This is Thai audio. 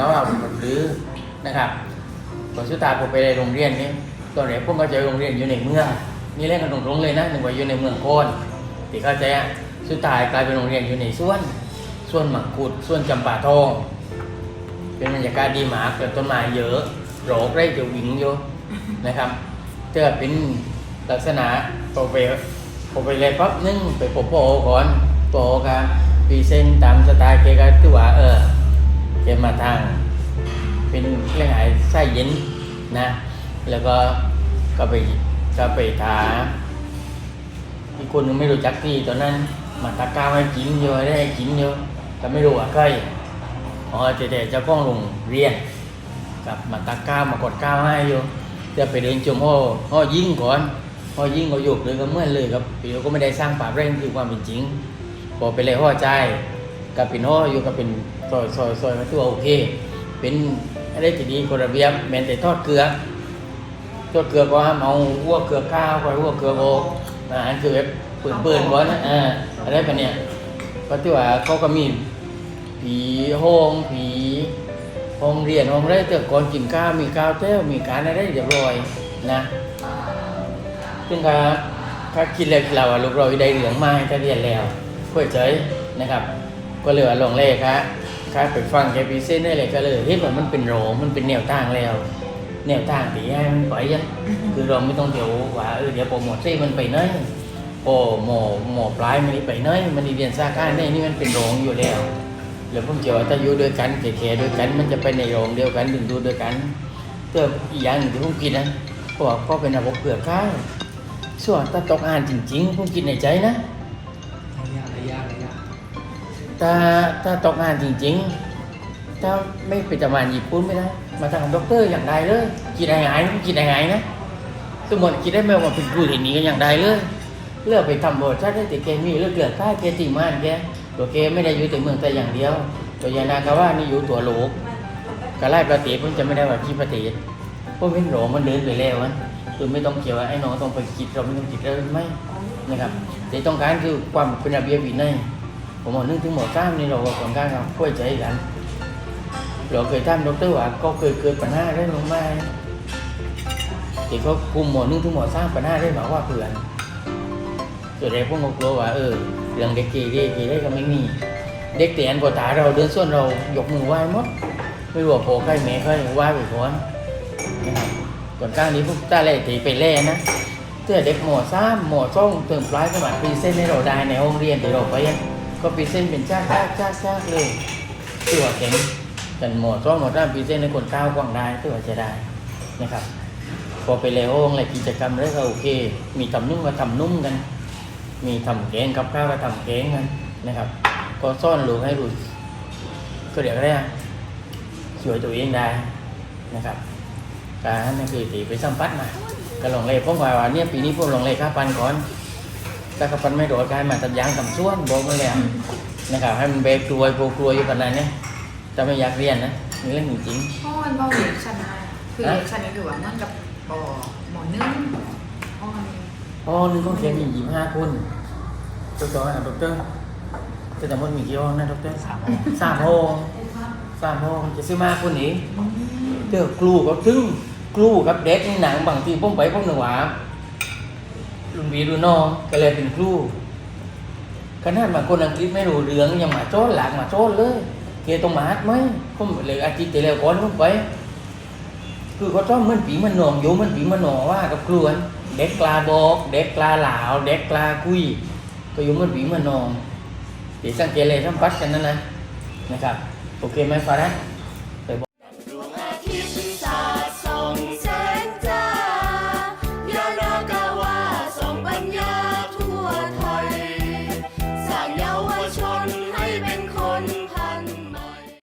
แล่ยานาเขาเอาหมดหรือนะครับพอสุดท้ายผมไปในโรงเรียนนี้ตอนแรกผมก็จอโรงเรียนอยู่ในเมืองนี่เล่นกันตรงๆเลยนะหนึ่งว่าอยู่ในเมืองโคนที่เข้าใจอะสุดท้ายกลายเป็นโรงเรียนอยู่ในส่วนส่วนหมักกุดส่วนจำปาทองเป็นบรรยากาศดีหมากแต่ต้นไม้เยอะโรกไร่จะวิ่งอยู่นะครับเจอเป็นลักษณะพอไปพอไปเลยปั๊บนึ่งไปพบโปก่อนโปกับพีเซนต์ตามสไต มาทาง เป็นเรื่องไอ้ไส้เย็นนะ แล้วก็ก็ไปก็ไปถามอีกคนนึงไม่รู้จักพี่ตอนนั้นมาตะก้าวให้กินเยอะได้ให้กินเยอะแต่ไม่รู้ว่าใครอ๋อเจ๊ๆเจ้าของโรงเรียนกับมาตักก้าวมากดก้าวให้อยู่จะไปเดินชมห้อห้อยิ่งก่อนห้อยิ่งก็หยกเลยก็เมื่อเลยครับปีเราก็ไม่ได้สร้างป่าเร่งคือความเป็นจริงพอไปเลยห้อใจ กับเป็นห้ออยู่กับเป็นซอยซอยซอยมาตัวโอเค เป็นอะไรที่ดีกฎระเบียบแม้แต่ทอดเกลือทอดเกลือก็ห้ามเอาหัวเกลือข้าวก็หัวเกลือโอกอาหารคือแบบเปื่อนเปื่อนๆก่อนนะอ่าอะไรแบบเนี้ยก็ที่ว่าเขาก็มีผีห้องผีห้องเรียนห้องอะไรแต่ก่อนกินข้าวมีข้าวเต้วมีการอะไรเรียบร้อยนะซึ่งก็ถ้าคิดแล้วเราอะลูกเราได้เหลืองไม้ถ้าเรียนแล้วเพื่อเฉยนะครับ ก็เลยว่าลงเลขครับครับไปฟังแกพีเส้นได้เลยก็เลยเห็นว่ามันเป็นโรมันเป็นแนวทางแล้ว แนวทางที่ให้มันไปยังคือเราไม่ต้องเดี๋ยวว่าเออเดี๋ยวโปรโมทซี่มันไปไหนโอ้หมอหมอปลายมันนี่ไปไหนมันนี่เรียนสาขาเนี่ยนี่มันเป็นโรงอยู่แล้วแล้วผมเชื่อว่าถ้าอยู่ด้วยกันแก่ๆด้วยกัน มันจะไปในโรงเดียวกันดึงดูด้วยกันเติมอีกอย่างหนึ่งที่ผมคิดนะเพราะว่าก็เป็นระบบเปลือกข้าวส่วนถ้าตกอ่านจริงๆผมคิดในใจนะ ถ้าถ้าตกงานจริงๆ ถ้าไม่เป็นจำานญี่ปุ่นไม่ได้ มาทำด็อกเตอร์อย่างใดเลยคิดได้ไงคิดได้ไงนะสมมติคิดได้ไหมว่าเป็นครูที่นี้ก็อย่างใดเลย เลือกไปทำบทชาติได้แต่แกมีเลือกเกิดค่าแกติมานแกตัวแกไม่ได้อยู่แต่เมืองแต่อย่างเดียว ตัวยานากาว่านี่อยู่ตัวโลกกะไล่ประเทศผมจะไม่ได้ว่าที่ประเทศพวกเป็นโหลมันเดินไปแล้วมันคือไม่ต้องเกี่ยวว่าไอ้น้องต้องไปคิดเราไม่ต้องคิดเราไม่นะครับแต่ต้องการคือความเป็นระเบียบวินัย ผมบอกนึกถึงหมอจ้ามนี่เราก็ค่อนข้างเราช่วยใจกันเราเคยท่านดรว่าก็เคยเกิดปัญหาได้ลงมาที่เขาคุมหมอนึกถึงหมอสร้างปัญหาได้บอกว่าเผื่อนส่วนใหญ่พวกเรากลัวว่าเออเรื่องเด็กเกเรเกเรก็ไม่มีเด็กเตียนปวดตาเราเดินส่วนเรายกมือไหว้หมดไม่ว่าโผล่ใครแม่ใครไหว้ไปก่อนนะครับก่อนข้างนี้พวกตาเล่ตีไปเล่นะเพื่อเด็กหมอซ้ำหมอส่งเติมปลายสมัครพรีเส้นให้เราได้ในห้องเรียนที่เราไปอะ ก็พรีเส้นเป็นชาติชาติชาติชาติเลยตัวเก่งกันหมดซ้อมหมดด้านพรีเส้นในคนก้าวกว้างได้ตัวจะได้นะครับ พอไปแล้วองอะไรกิจกรรมแล้วก็โอเค มีทำนุ่มก็ทำนุ่มกัน มีทำแกงกับข้าวก็ทำแกงกันนะครับ ก็ซ่อนลูกให้รู้ก็เรียกอะไรอะช่วยตัวเองได้นะครับการนั่นคือตีไปสัมผัสมาก็ลองเลยผมว่าวันนี้ปีนี้ผมลองเลยค่าปันก่อน ถ้าเขาปันไม่โดดกายมาตัดยางทำส่วนบอกมาแล้วนะครับให้มันเบรกกลวยโปรกลวยอยู่กันนั้นเนี่ยจะไม่อยากเรียนนะนี่เรื่องจริงเพราะมันเบาเด็กชันมาคือฮะเด็กชันนี่คือว่ามันกับบ่อหมอนึ่งอ๋อมันๆอ๋อนึงต้องเขียนมียี่ห้าคนตัวต่อนะด็อกเตอร์จะแต่มันมีกี่ห้องนะด็อกเตอร์สามห้องสามห้องสามห้องจะซื้อมาคนนี้เจอครูก็ถึงครูกับเด็กในหนังบางทีผมไปผมหนึ่งว่า ลุงวีดูน้องก็เลยเป็นครูขนาดบางคนอังกฤษไม่รู้เรื่องยังมาโจ้หลักมาโจ้เลยเกตรงมาฮัดไหมผมเลยอาทิตย์ที่แล้วก่อนผมไป คือเขาชอบมันปีมันหนองอยู่มันปีมันหนอว่ากับครวนเด็กกลาบอก เด็กกลาหลาว เด็กกลาคุยก็อยู่มันปีมันหนองเดี๋ยวสังเกตเลยทั้งปัดกันนั่นนะนะครับโอเคไหมฟารัส